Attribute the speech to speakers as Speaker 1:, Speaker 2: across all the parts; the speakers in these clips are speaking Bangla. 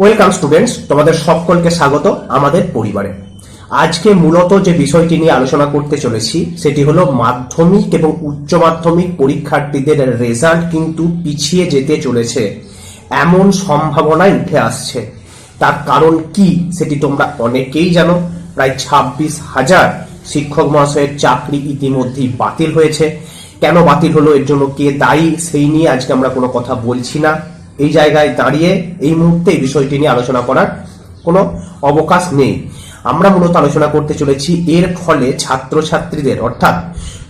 Speaker 1: ওয়েলকাম স্টুডেন্টস তোমাদের সকলকে স্বাগত আমাদের পরিবারে। আজকে মূলত যে বিষয়টি নিয়ে আলোচনা করতে চলেছি, সেটি হলো মাধ্যমিক এবং উচ্চ মাধ্যমিক পরীক্ষার্থীদের রেজাল্ট কিন্তু পিছিয়ে যেতে চলেছে। এমন সম্ভাবনায় উঠে আসছে। তার কারণ কি সেটি তোমরা অনেকেই জানো। প্রায় ছাব্বিশ হাজার শিক্ষক মহাশয়ের চাকরি ইতিমধ্যেই বাতিল হয়েছে। কেন বাতিল হলো, এর জন্য কে দায়ী, সেই নিয়ে আজকে আমরা কোনো কথা বলছি না। এই জায়গায় দাঁড়িয়ে এই মুহূর্তে এই বিষয়টি নিয়ে আলোচনা করার কোনো অবকাশ নেই। আমরা মূলত আলোচনা করতে চলেছি এর ফলে ছাত্রছাত্রীদের, অর্থাৎ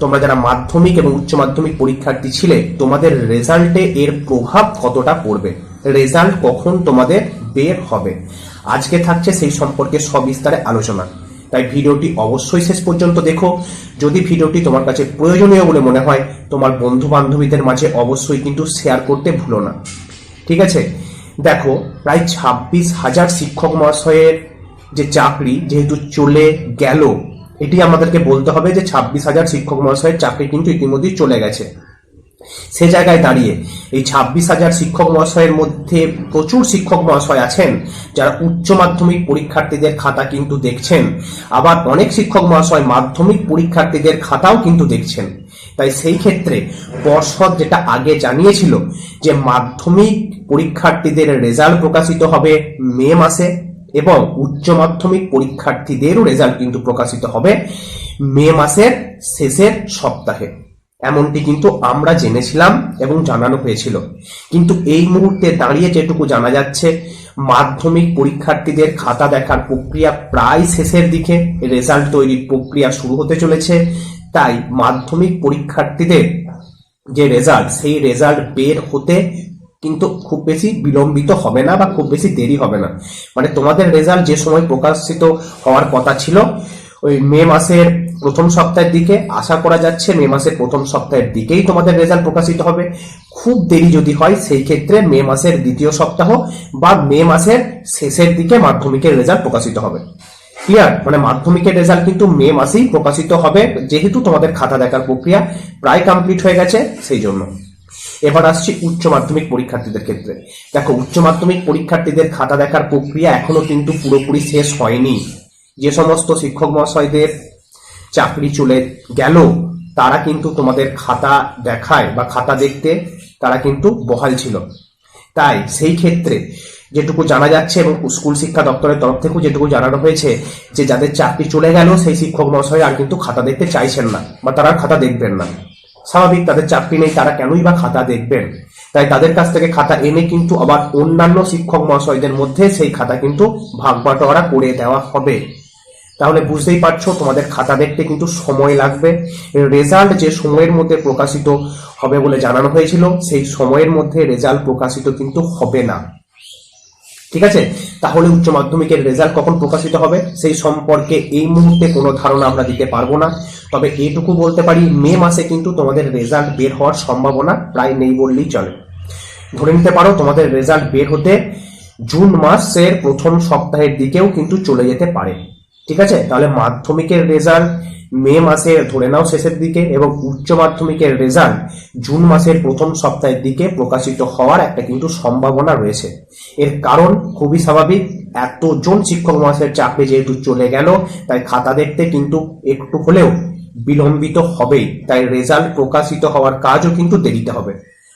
Speaker 1: তোমরা যারা মাধ্যমিক এবং উচ্চ মাধ্যমিক পরীক্ষার্থী ছিলে, তোমাদের রেজাল্টে এর প্রভাব কতটা পড়বে? রেজাল্ট কখন তোমাদের বের হবে? আজকে থাকছে সেই সম্পর্কে সবিস্তারে আলোচনা। তাই ভিডিওটি অবশ্যই শেষ পর্যন্ত দেখো। যদি ভিডিওটি তোমার কাছে প্রয়োজনীয় বলে মনে হয়, তোমার বন্ধু বান্ধবীদের মাঝে অবশ্যই কিন্তু শেয়ার করতে ভুলো না। ঠিক আছে? দেখো, প্রায় ছাব্বিশ হাজার শিক্ষক মহাশয়ের যে চাকরি যেহেতু চলে গেল, এটি আমাদেরকে বলতে হবে যে ছাব্বিশ হাজার শিক্ষক মহাশয়ের চাকরি কিন্তু ইতিমধ্যেই চলে গেছে। সে জায়গায় দাঁড়িয়ে, এই ছাব্বিশ হাজার শিক্ষক মহাশয়ের মধ্যে প্রচুর শিক্ষক মহাশয় আছেন, যারা উচ্চ মাধ্যমিক পরীক্ষার্থীদের খাতা কিন্তু দেখছেন, আবার অনেক শিক্ষক মহাশয় মাধ্যমিক পরীক্ষার্থীদের খাতাও কিন্তু দেখছেন। তাই সেই ক্ষেত্রে পর্ষদ যেটা আগে জানিয়েছিল যে মাধ্যমিক পরীক্ষার্থীদের রেজাল্ট প্রকাশিত হবে মে মাসে এবং উচ্চ মাধ্যমিক পরীক্ষার্থীদেরও রেজাল্ট কিন্তু প্রকাশিত হবে মে মাসের শেষের সপ্তাহে। এমনটি কিন্তু আমরা জেনেছিলাম এবং জানানো হয়েছিল। কিন্তু এই মুহূর্তে দাঁড়িয়ে যেটুকু জানা যাচ্ছে, মাধ্যমিক পরীক্ষার্থীদের খাতা দেখার প্রক্রিয়া প্রায় শেষের দিকে। রেজাল্ট তৈরির প্রক্রিয়া শুরু হতে চলেছে। তাই মাধ্যমিক পরীক্ষার্থীদের যে রেজাল্ট সেই রেজাল্ট বের হতে কিন্তু খুব বেশি বিলম্বিত হবে না বা খুব বেশি দেরি হবে না। মানে তোমাদের রেজাল্ট যে সময় প্রকাশিত হওয়ার কথা ছিল, ওই মে মাসের প্রথম সপ্তাহের দিকে আশা করা যাচ্ছে মে মাসের প্রথম সপ্তাহের দিকেই তোমাদের রেজাল্ট প্রকাশিত হবে। খুব দেরি যদি হয়, সেই ক্ষেত্রে মে মাসের দ্বিতীয় সপ্তাহ বা মে মাসের শেষের দিকে মাধ্যমিকের রেজাল্ট প্রকাশিত হবে। ক্লিয়ার মানে মাধ্যমিকের রেজাল্ট কিন্তু মে মাসেই প্রকাশিত হবে, যেহেতু তোমাদের খাতা দেখার প্রক্রিয়া প্রায় কমপ্লিট হয়ে গেছে, সেই জন্য। এবার আসছি উচ্চ মাধ্যমিক পরীক্ষার্থীদের ক্ষেত্রে। দেখো, উচ্চ মাধ্যমিক পরীক্ষার্থীদের খাতা দেখার প্রক্রিয়া এখনও কিন্তু পুরোপুরি শেষ হয়নি। যে সমস্ত শিক্ষক মহাশয়দের চাকরি চলে গেল, তারা কিন্তু তোমাদের খাতা দেখায় বা খাতা দেখতে তারা কিন্তু বহাল ছিল। তাই সেই ক্ষেত্রে যেটুকু জানা যাচ্ছে এবং স্কুল শিক্ষা দপ্তরের তরফ থেকেও যেটুকু জানানো হয়েছে যে যাদের চাকরি চলে গেল, সেই শিক্ষক মহাশয় আর কিন্তু খাতা দেখতে চাইছেন না বা তারা খাতা দেখবেন না। স্বাভাবিক তাদের চাকরি নেই, তারা কেনই বা খাতা দেখবেন? তাই তাদের কাছ থেকে খাতা এনে কিন্তু আবার অন্যান্য শিক্ষক মহাশয়দের মধ্যে সেই খাতা কিন্তু ভাগ বাটোয়ারা করে দেওয়া হবে। তাহলে বুঝতেই পারছ, তোমাদের খাতা দেখতে কিন্তু সময় লাগবে। রেজাল্ট যে সময়ের মধ্যে প্রকাশিত হবে বলে জানানো হয়েছিল, সেই সময়ের মধ্যে রেজাল্ট প্রকাশিত কিন্তু হবে না। ঠিক আছে? তাহলে উচ্চ মাধ্যমিকের রেজাল্ট কখন প্রকাশিত হবে? সেই সম্পর্কে এই মুহূর্তে কোনো ধারণা আমরা দিতে পারব না। তবে এটুকু বলতে পারি, মে মাসে কিন্তু তোমাদের রেজাল্ট বের হওয়ার সম্ভাবনা প্রায় নেই বললেই চলে। ধরে নিতে পারো, তোমাদের রেজাল্ট বের হতে জুন মাসের প্রথম সপ্তাহের দিকেও কিন্তু চলে যেতে পারে। ঠিক আছে? তাহলে মাধ্যমিকের রেজাল্ট মে মাসে ধরে নাও শেষের দিকে, এবং উচ্চ মাধ্যমিকের রেজাল্ট জুন মাসের প্রথম সপ্তাহের দিকে প্রকাশিত হওয়ার একটা কিন্তু সম্ভাবনা রয়েছে। এর কারণ খুবই স্বাভাবিক, এতজন শিক্ষক মহাশয়ের চাকরি যেহেতু চলে গেল, তাই খাতা দেখতে কিন্তু একটু হলেও বিলম্বিত হবেই। তাই রেজাল্ট প্রকাশিত হওয়ার কাজও কিন্তু দেরিতে হবে।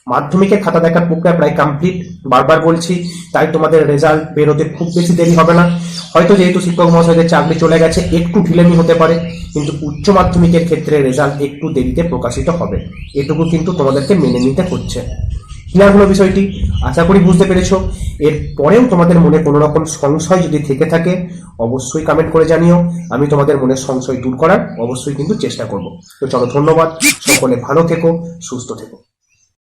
Speaker 1: মাধ্যমিকের খাতা দেখার প্রক্রিয়া প্রায় কমপ্লিট বারবার বলছি, তাই তোমাদের রেজাল্ট বেরোতে খুব বেশি দেরি হবে না। হয়তো যেহেতু শিক্ষক মহাশয়দের চাকরি চলে গেছে, একটু ঢিলেমি হতে পারে, কিন্তু উচ্চ মাধ্যমিকের ক্ষেত্রে রেজাল্ট একটু দেরিতে প্রকাশিত হবে। এটুকু কিন্তু তোমাদেরকে মেনে নিতে হচ্ছে। ক্লিয়ার হলো বিষয়টি? আশা করি বুঝতে পেরেছ। এর পরেও তোমাদের মনে কোনো রকম সংশয় যদি থেকে থাকে, অবশ্যই কমেন্ট করে জানিও। আমি তোমাদের মনের সংশয় দূর করার অবশ্যই কিন্তু চেষ্টা করব। তো চলো ধন্যবাদ। সকলে ভালো থেকো, সুস্থ থেকো।